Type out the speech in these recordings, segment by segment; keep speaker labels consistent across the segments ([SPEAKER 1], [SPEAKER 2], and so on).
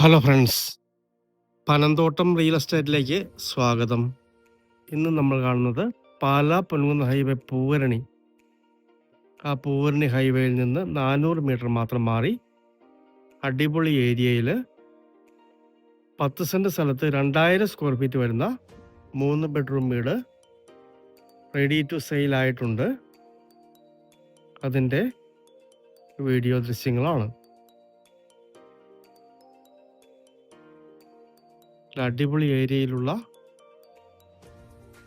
[SPEAKER 1] Hello friends Panamthottam real എസ്റ്റേറ്റിലേക്ക് സ്വാഗതം. ഇന്ന് നമ്മൾ കാണുന്നത് പാലാ പൊൻകുന്ന് ഹൈവേ പൂവരണി. ആ പൂവരണി ഹൈവേയിൽ നിന്ന് നാനൂറ് മീറ്റർ മാത്രം മാറി അടിപൊളി ഏരിയയിൽ പത്ത് സെന്റ് സ്ഥലത്ത് രണ്ടായിരം സ്ക്വയർ ഫീറ്റ് വരുന്ന മൂന്ന് ബെഡ്റൂം വീട് റെഡി ടു സെയിൽ ആയിട്ടുണ്ട്. അതിന്റെ വീഡിയോ ദൃശ്യങ്ങളാണ്. അടിപൊളി ഏരിയയിലുള്ള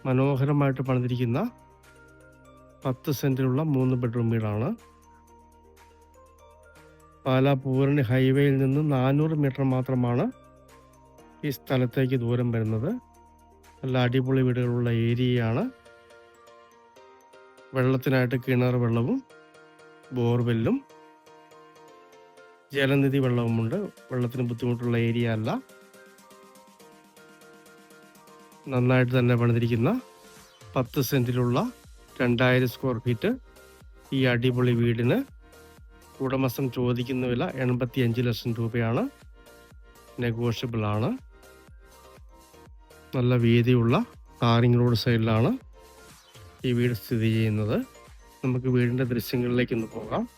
[SPEAKER 1] മനോഹരമായിട്ട് പണിതിരിക്കുന്ന പത്ത് സെന്റിലുള്ള മൂന്ന് ബെഡ്റൂം വീടാണ്. പാലാ പൂരണി ഹൈവേയിൽ നിന്ന് നാനൂറ് മീറ്റർ മാത്രമാണ് ഈ സ്ഥലത്തേക്ക് ദൂരം വരുന്നത്. നല്ല അടിപൊളി വീടുകളുള്ള ഏരിയയാണ്. വെള്ളത്തിനായിട്ട് കിണർ വെള്ളവും ബോർവെല്ലും ജലനിധി വെള്ളവുമുണ്ട്. വെള്ളത്തിന് ബുദ്ധിമുട്ടുള്ള ഏരിയ അല്ല. നന്നായിട്ട് തന്നെ പണിതിരിക്കുന്ന പത്ത് സെന്റിലുള്ള രണ്ടായിരം സ്ക്വയർ ഫീറ്റ് ഈ അടിപൊളി വീടിന് ഉടമസ്ഥൻ ചോദിക്കുന്ന വില എൺപത്തി അഞ്ച് ലക്ഷം രൂപയാണ്. നെഗോഷ്യബിൾ ആണ്. നല്ല വീതിയുള്ള ടാറിംഗ് റോഡ് സൈഡിലാണ് ഈ വീട് സ്ഥിതി ചെയ്യുന്നത്. നമുക്ക് വീടിന്റെ ദൃശ്യങ്ങളിലേക്ക് ഒന്ന് പോകാം.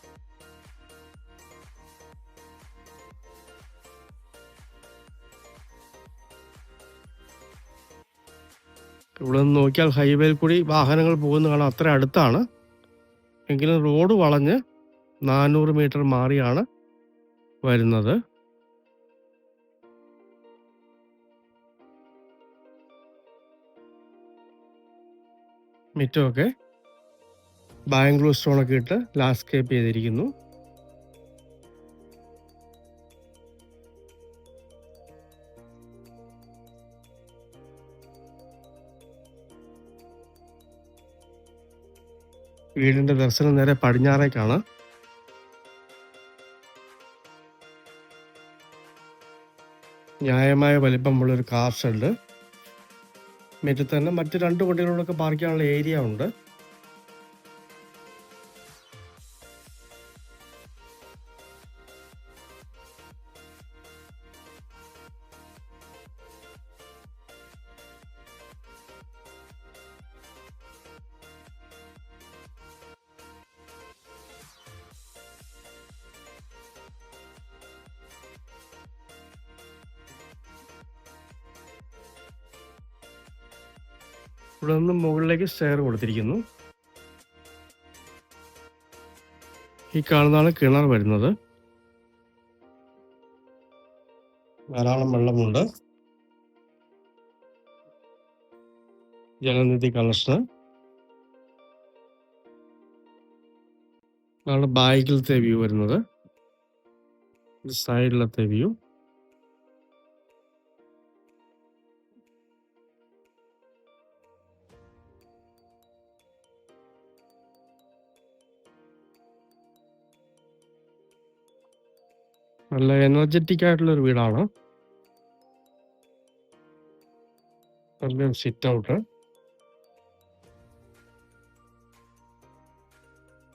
[SPEAKER 1] ഇവിടെ നിന്ന് നോക്കിയാൽ ഹൈവേയിൽ കൂടി വാഹനങ്ങൾ പോകുന്ന കാണാൻ അത്ര അടുത്താണ്. എങ്കിലും റോഡ് വളഞ്ഞ് നാനൂറ് മീറ്റർ മാറിയാണ് വരുന്നത്. മിറ്റമൊക്കെ ബാംഗ്ലൂർ സ്റ്റോണൊക്കെ ഇട്ട് ലാൻഡ്സ്കേപ്പ് ചെയ്തിരിക്കുന്നു. വീടിന്റെ ദർശനം നേരെ പടിഞ്ഞാറേക്കാണ്. ന്യായമായ വലിപ്പമുള്ള ഒരു കാർ ഷെഡ്. മുറ്റത്ത് തന്നെ മറ്റ് രണ്ട് വണ്ടികളോടൊക്കെ പാർക്ക് ചെയ്യാനുള്ള ഏരിയ ഉണ്ട്. ഇവിടെ നിന്ന് മുകളിലേക്ക് സ്റ്റെയർ കൊടുത്തിരിക്കുന്നു. ഈ കാണുന്നതാണ് കിണർ വരുന്നത്. ധാരാളം വെള്ളമുണ്ട്. ജലനിധി കണക്ഷന്. ആണ് ബാക്കിലത്തെ വ്യൂ വരുന്നത്. സൈഡിലത്തെ വ്യൂ. നല്ല എനർജറ്റിക് ആയിട്ടുള്ള ഒരു വീടാണ്. നല്ല സിറ്റ് ഔട്ട്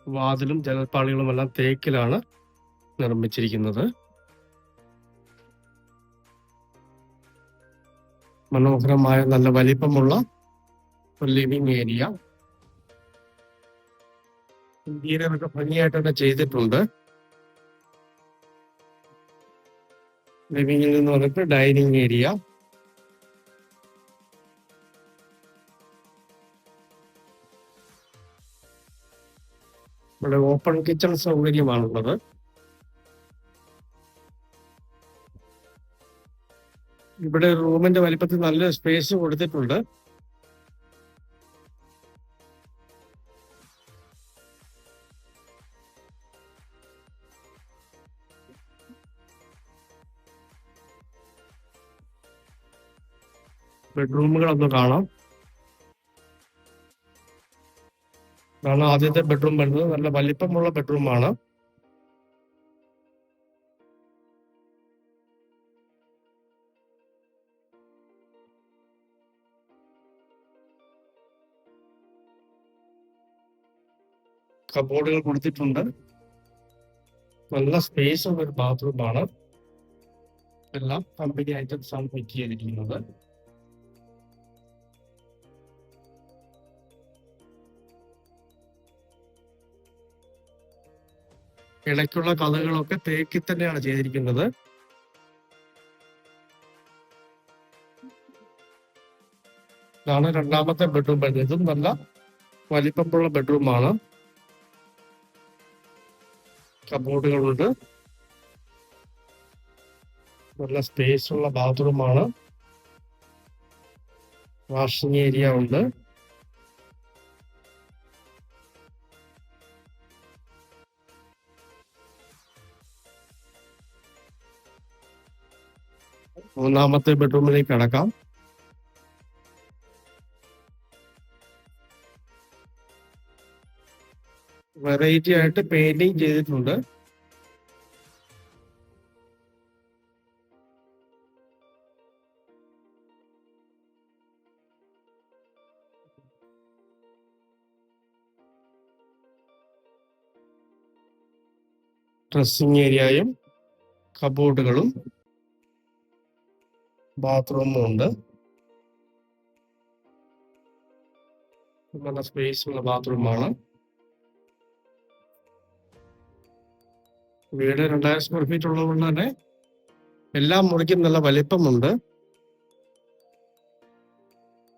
[SPEAKER 1] വാതിലും ജലപ്പാളികളും എല്ലാം തേക്കിലാണ് നിർമ്മിച്ചിരിക്കുന്നത്. മനോഹരമായ നല്ല വലിപ്പമുള്ള ഒരു ലിവിങ് ഏരിയ ഇന്ത്യയിലൊക്കെ ഭംഗിയായിട്ട് തന്നെ ചെയ്തിട്ടുണ്ട്. ലിവിംഗിൽ നിന്ന് പറഞ്ഞിട്ട് ഡൈനിങ് ഏരിയ ഇവിടെ ഓപ്പൺ കിച്ചൺ സൗകര്യമാണുള്ളത്. ഇവിടെ റൂമിന്റെ വലിപ്പത്തിൽ നല്ല സ്പേസ് കൊടുത്തിട്ടുണ്ട്. ബെഡ്റൂമുകളൊന്ന് കാണാം. ഇതാണ് ആദ്യത്തെ ബെഡ്റൂം വരുന്നത്. നല്ല വലിപ്പമുള്ള ബെഡ്റൂമാണ്. കബോർഡുകൾ കൊടുത്തിട്ടുണ്ട്. നല്ല സ്പേസ് ഉള്ള ഒരു ബാത്റൂമാണ്. എല്ലാം കമ്പനി ഐറ്റംസ് ആണ് ഫിറ്റ് ചെയ്തിരിക്കുന്നത്. ഇടയ്ക്കുള്ള കഥകളൊക്കെ തേക്കി തന്നെയാണ് ചെയ്തിരിക്കുന്നത്. ഇതാണ് രണ്ടാമത്തെ ബെഡ്റൂം വരുന്നത് ഇതും നല്ല വലിപ്പമുള്ള ബെഡ്റൂമാണ് കബോർഡുകളുണ്ട് നല്ല സ്പേസ് ഉള്ള ബാത്റൂമാണ് വാഷിംഗ് ഏരിയ ഉണ്ട്. മൂന്നാമത്തെ ബെഡ്റൂമിലേക്ക് കടക്കാം. വെറൈറ്റി ആയിട്ട് പെയിന്റിങ് ചെയ്തിട്ടുണ്ട്. ഡ്രസ്സിംഗ് ഏരിയയും കബോർഡുകളും ബാത്റൂമും ഉണ്ട്. നല്ല സ്പേസ് ഉള്ള ബാത്റൂമാണ് വീട് രണ്ടായിരം സ്ക്വയർ ഫീറ്റ് ഉള്ളതുകൊണ്ട് തന്നെ എല്ലാ മുറിക്കും നല്ല വലിപ്പമുണ്ട്.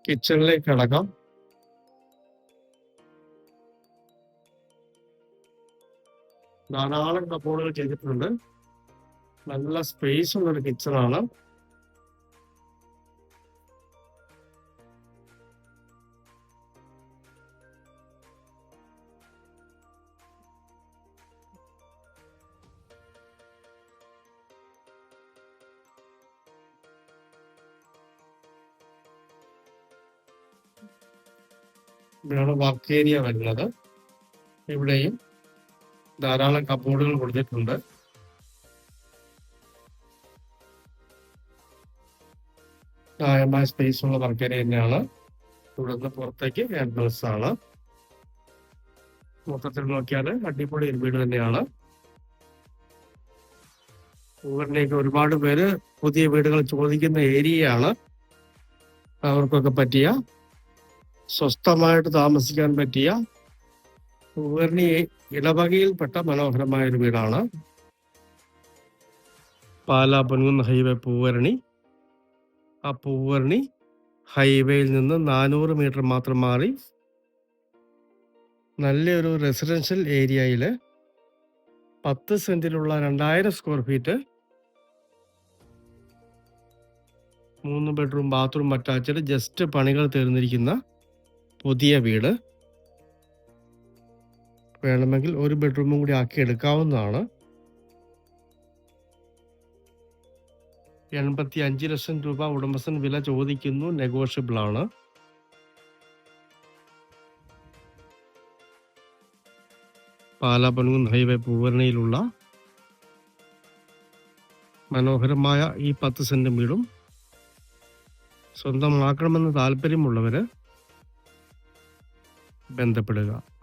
[SPEAKER 1] കിച്ചണിലേക്ക് കിടക്കാം. ധാരാളം കപ്പോളുകൾ ചെയ്തിട്ടുണ്ട്. നല്ല സ്പേസ് ഉള്ളൊരു കിച്ചണാണ് ഇവിടെയാണ് വർക്ക് ഏരിയ വരുന്നത്. ഇവിടെയും ധാരാളം കബോർഡുകൾ കൊടുത്തിട്ടുണ്ട്. ന്യായമായ സ്പേസ് ഉള്ള വർക്ക് ഏരിയ തന്നെയാണ്. ഇവിടുന്ന് പുറത്തേക്ക് എൻട്രൻസ് ആണ്. മൊത്തത്തിൽ നോക്കിയാൽ അടിപൊളി വീട് തന്നെയാണ്. ഊരിലേക്ക് ഒരുപാട് പേര് പുതിയ വീടുകൾ ചോദിക്കുന്ന ഏരിയയാണ് അവർക്കൊക്കെ പറ്റിയ സ്വസ്ഥമായിട്ട് താമസിക്കാൻ പറ്റിയ പൂവർണി ഇടവകയിൽപ്പെട്ട മനോഹരമായ ഒരു വീടാണ്. പാലാ പൊൻകുന്ന് ഹൈവേ പൂവരണി. ആ പൂവരണി ഹൈവേയിൽ നിന്ന് നാനൂറ് മീറ്റർ മാത്രം മാറി നല്ലൊരു റെസിഡൻഷ്യൽ ഏരിയയിൽ പത്ത് സെന്റിലുള്ള രണ്ടായിരം സ്ക്വയർ ഫീറ്റ് മൂന്ന് ബെഡ്റൂം ബാത്റൂം അറ്റാച്ച്ഡ് ജസ്റ്റ് പണികൾ തീർന്നിരിക്കുന്ന പുതിയ വീട്. വേണമെങ്കിൽ ഒരു ബെഡ്റൂമും കൂടി ആക്കി എടുക്കാവുന്നതാണ്. എൺപത്തി അഞ്ച് ലക്ഷം രൂപ ഉടമസ്ഥൻ വില ചോദിക്കുന്നു. നെഗോഷ്യബിൾ ആണ്. പാലാപൻകുന്ന് ഹൈവേ പൂവരണയിലുള്ള മനോഹരമായ ഈ പത്ത് സെന്റ് വീടും സ്വന്തമാക്കണമെന്ന് താല്പര്യമുള്ളവര് ബന്ധപ്പെടുക.